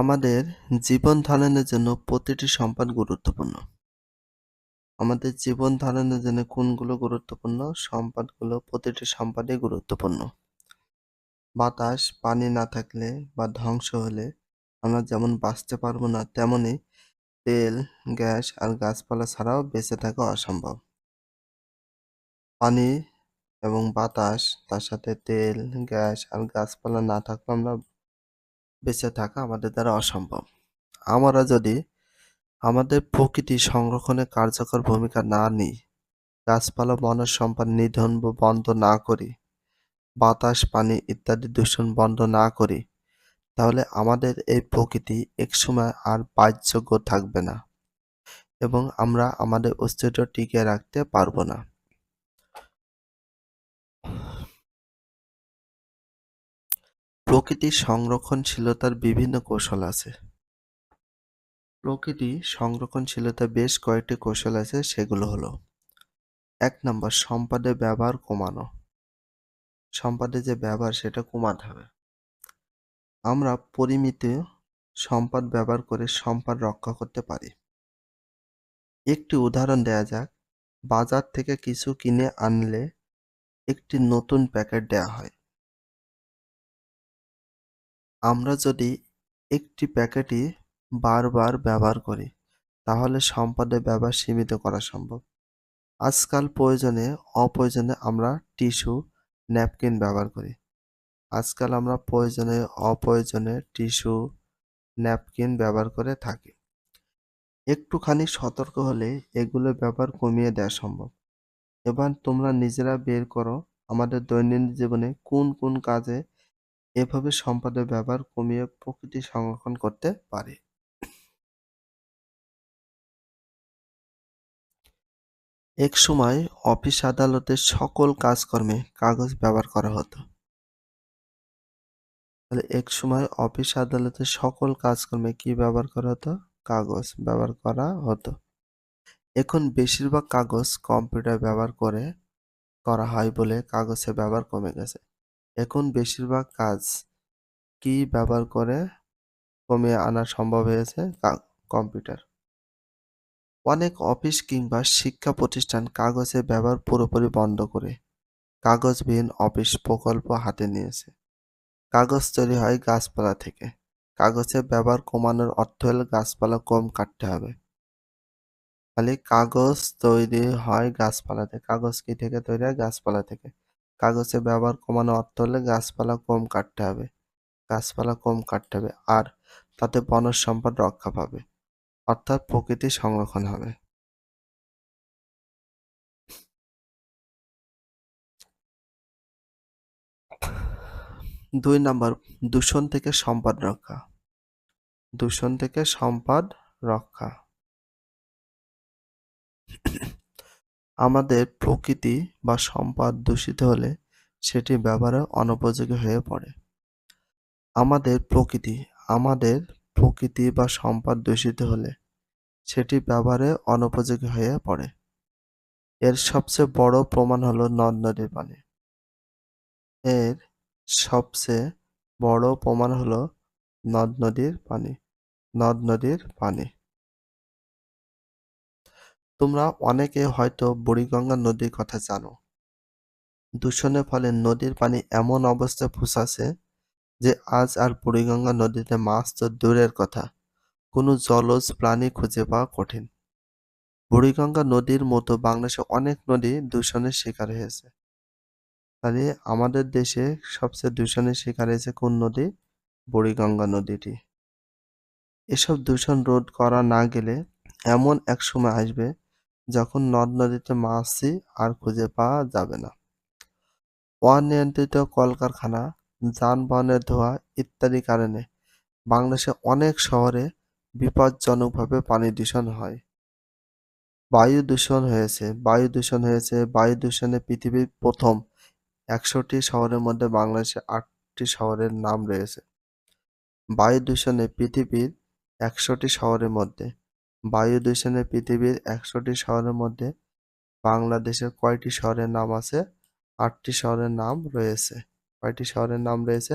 আমাদের জীবন ধারণের জন্য প্রতিটি সম্পদ গুরুত্বপূর্ণ। আমাদের জীবন ধারণের জন্য কোনগুলো গুরুত্বপূর্ণ? সম্পদগুলো প্রতিটি সম্পদই গুরুত্বপূর্ণ। বাতাস, পানি না থাকলে বা ধ্বংস হলে আমরা যেমন বাঁচতে পারব না তেমনি তেল, গ্যাস আর গাছপালা ছাড়াও বেঁচে থাকা অসম্ভব। পানি এবং বাতাস তার সাথে তেল, গ্যাস আর গাছপালা না থাকলে আমরা বেঁচে থাকা আমাদের দ্বারা অসম্ভব। আমরা যদি আমাদের প্রকৃতি সংরক্ষণে কার্যকর ভূমিকা না নিই, গাছপালা বনজ সম্পদ নিধন বন্ধ না করি, বাতাস, পানি ইত্যাদি দূষণ বন্ধ না করি, তাহলে আমাদের এই প্রকৃতি একসময় আর বাসযোগ্য থাকবে না এবং আমরা আমাদের অস্তিত্ব টিকিয়ে রাখতে পারব না। প্রকৃতি সংরক্ষণশীলতার বিভিন্ন কৌশল আছে। প্রকৃতি সংরক্ষণশীলতার বেশ কয়েকটি কৌশল আছে, সেগুলো হলো, এক নম্বর সম্পদের ব্যবহার কমানো। সম্পদের যে ব্যবহার, সেটা কমাতে হবে। আমরা পরিমিত সম্পদ ব্যবহার করে সম্পদ রক্ষা করতে পারি। একটি উদাহরণ দেয়া যাক, বাজার থেকে কিছু কিনে আনলে একটি নতুন প্যাকেট দেয়া হয়। আমরা যদি একটি প্যাকেটই বারবার ব্যবহার করি, তাহলে সম্পদের ব্যবহার সীমিত করা সম্ভব। আজকাল প্রয়োজনে, অপ্রয়োজনে আমরা টিস্যু, ন্যাপকিন ব্যবহার করি। আজকাল আমরা প্রয়োজনে, অপ্রয়োজনে টিস্যু, ন্যাপকিন ব্যবহার করে থাকি। একটুখানি সতর্ক হলে এগুলো ব্যবহার কমিয়ে দেওয়া সম্ভব। এবার তোমরা নিজেরা বের করো, আমাদের দৈনন্দিন জীবনে কোন কোন কাজে এভাবে সম্পদের ব্যবহার কমিয়ে প্রকৃতি সংরক্ষণ করতে পারে। এক সময় অফিস আদালতের সকল কাজকর্মে কাগজ ব্যবহার করা হতো। তাহলে এক সময় অফিস আদালতের সকল কাজকর্মে কি ব্যবহার করা হতো? কাগজ ব্যবহার করা হতো। এখন বেশিরভাগ কাগজ কম্পিউটার ব্যবহার করে করা হয় বলে কাগজের ব্যবহার কমে গেছে। এখন বেশিরভাগ কাজ কি ব্যবহার করে? কমিয়ে আনা সম্ভব হয়েছে কম্পিউটার। অনেক অফিস কিংবা শিক্ষা প্রতিষ্ঠান কাগজের ব্যবহার পুরোপুরি বন্ধ করে। কাগজবিহীন অফিস প্রকল্প হাতে নিয়েছে। কাগজ তৈরি হয় গাছপালা থেকে। কাগজের ব্যবহার কমানোর অর্থ হলে গাছপালা কম কাটতে হবে। তাহলে কাগজ তৈরি হয় গাছপালাতে কাগজ কি থেকে তৈরি হয়? গাছপালা থেকে। কাগজের ব্যবহার কমানো অর্থ হলে গাছপালা কম কাটতে হবে। গাছপালা কম কাটতে হবে আর তাতে বনজ সম্পদ রক্ষা পাবে। অর্থাৎ প্রকৃতি সংরক্ষণ হবে। দুই নম্বর, দূষণ থেকে সম্পদ রক্ষা। দূষণ থেকে সম্পদ রক্ষা। আমাদের প্রকৃতি বা সম্পদ দূষিত হলে সেটি ব্যবহারে অনুপযোগী হয়ে পড়ে। আমাদের প্রকৃতি আমাদের প্রকৃতি বা সম্পদ দূষিত হলে সেটি ব্যবহারে অনুপযোগী হয়ে পড়ে। এর সবচেয়ে বড় প্রমাণ হলো নদ নদীর পানি। এর সবচেয়ে বড় প্রমাণ হলো নদ নদীর পানি, নদ নদীর পানি। তোমরা অনেকে হয়তো বুড়িগঙ্গা নদীর কথা জানো। দূষণের ফলে নদীর পানি এমন অবস্থায় পৌঁছাছে যে আজ আর বুড়িগঙ্গা নদীতে মাছ তো দূরের কথা, কোনো জলজ প্রাণী খুঁজে পাওয়া কঠিন। বুড়িগঙ্গা নদীর মতো বাংলাদেশে অনেক নদী দূষণের শিকার হয়েছে। তাহলে আমাদের দেশে সবচেয়ে দূষণের শিকার হয়েছে কোন নদী? বুড়িগঙ্গা নদীটি। এসব দূষণ রোধ করা না গেলে এমন এক সময় আসবে যখন নদ নদীতে মাছই আর খুঁজে পাওয়া যাবে না। অনিয়ন্ত্রিত কলকারখানা, যানবাহনের ধোঁয়া ইত্যাদি কারণে বাংলাদেশে অনেক শহরে বিপজ্জনকভাবে পানি দূষণ হয়। বায়ু দূষণ হয়েছে, বায়ু দূষণ হয়েছে, বায়ু দূষণে পৃথিবীর প্রথম একশোটি শহরের মধ্যে বাংলাদেশে আটটি শহরের নাম রয়েছে। বায়ু দূষণে পৃথিবীর একশোটি শহরের মধ্যে বায়ু দূষণে পৃথিবীর একশোটি শহরের মধ্যে বাংলাদেশের কয়টি শহরের নাম আছে? আটটি শহরের নাম রয়েছে। কয়টি শহরের নাম রয়েছে?